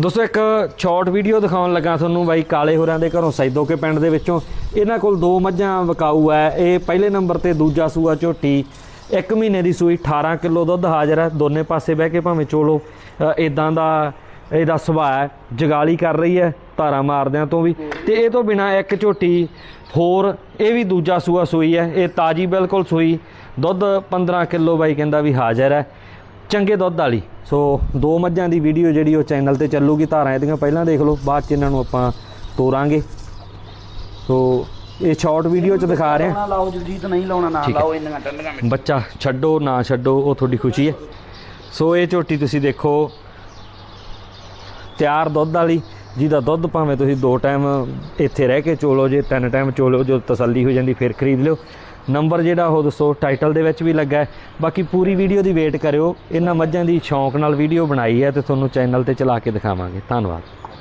ਦੋਸਤੋ, ਇੱਕ short video ਦਿਖਾਉਣ ਲੱਗਾ ਤੁਹਾਨੂੰ ਬਾਈ ਕਾਲੇ ਹੋਰਾਂ ਦੇ ਘਰੋਂ ਸੈਦੋਕੇ ਪਿੰਡ ਦੇ ਵਿੱਚੋਂ। ਇਹਨਾਂ ਕੋਲ ਦੋ ਮੱਝਾਂ ਵਿਕਾਊ ਹੈ। ਇਹ ਪਹਿਲੇ ਨੰਬਰ ਤੇ ਦੂਜਾ ਸੂਆ ਝੋਟੀ। ਇੱਕ ਮਹੀਨੇ ਦੀ ਸੂਈ 18 ਕਿਲੋ ਦੁੱਧ ਹਾਜ਼ਰ ਹੈ। ਦੋਨੇ ਪਾਸੇ ਬਹਿ ਕੇ ਭਾਵੇਂ ਚੋਲੋ ਇਦਾਂ ਦਾ, ਇਹਦਾ ਸੁਭਾਅ ਜਗਾਲੀ ਕਰ ਰਹੀ ਹੈ, ਧਾਰਾਂ ਮਾਰਦਿਆਂ ਤੋਂ ਵੀ। ਤੇ ਇਹ ਤੋਂ ਬਿਨਾ ਇੱਕ ਝੋਟੀ ਹੋਰ, ਇਹ ਵੀ ਦੂਜਾ ਸੂਆ ਸੂਈ ਹੈ। ਇਹ ਤਾਜੀ ਬਿਲਕੁਲ ਸੂਈ। ਦੁੱਧ 15 ਕਿਲੋ ਬਾਈ ਕਹਿੰਦਾ ਵੀ ਹਾਜ਼ਰ ਹੈ। ਚੰਗੇ ਦੁੱਧ ਵਾਲੀ। ਸੋ ਦੋ ਮੱਝਾਂ ਦੀ ਵੀਡੀਓ ਜਿਹੜੀ ਉਹ ਚੈਨਲ ਤੇ ਚੱਲੂਗੀ ਧਾਰਾਂ ਇਹਦੀਆਂ ਪਹਿਲਾਂ ਦੇਖ ਲਓ ਬਾਅਦ ਚ ਇਹਨਾਂ ਨੂੰ ਆਪਾਂ ਤੋਰਾਂਗੇ। ਸੋ ਇਹ ਸ਼ਾਰਟ ਵੀਡੀਓ ਚ ਦਿਖਾ ਰਹੇ ਹਾਂ। ਲਾਓ ਜਗਜੀਤ ਨਹੀਂ ਲਾਉਣਾ ਨਾ। ਲਾਓ ਇੰਨੀਆਂ ਟੰਡੀਆਂ ਬੱਚਾ ਛੱਡੋ ਨਾ ਛੱਡੋ ਉਹ ਤੁਹਾਡੀ ਖੁਸ਼ੀ ਹੈ। ਸੋ ਇਹ ਝੋਟੀ ਤੁਸੀਂ ਦੇਖੋ ਤਿਆਰ ਦੁੱਧ ਵਾਲੀ ਜਿਹਦਾ ਦੁੱਧ ਭਾਵੇਂ ਤੁਸੀਂ ਦੋ ਟਾਈਮ ਇੱਥੇ ਰਹਿ ਕੇ ਚੋਲੋ ਜੇ ਤਿੰਨ ਟਾਈਮ ਚੋਲੋ ਜੋ ਤਸੱਲੀ ਹੋ ਜਾਂਦੀ ਫਿਰ ਖਰੀਦ ਲਿਓ। ਨੰਬਰ ਜਿਹੜਾ ਉਹ ਦੱਸੋ ਟਾਈਟਲ ਦੇ ਵਿੱਚ ਵੀ ਲੱਗਾ ਹੈ। ਬਾਕੀ ਪੂਰੀ ਵੀਡੀਓ ਦੀ ਵੇਟ ਕਰਿਓ। ਇਹਨਾਂ ਮੱਝਾਂ ਦੀ ਸ਼ੌਂਕ ਨਾਲ ਵੀਡੀਓ ਬਣਾਈ ਹੈ ਤੇ ਤੁਹਾਨੂੰ ਚੈਨਲ ਤੇ ਚਲਾ ਕੇ ਦਿਖਾਵਾਂਗੇ। ਧੰਨਵਾਦ।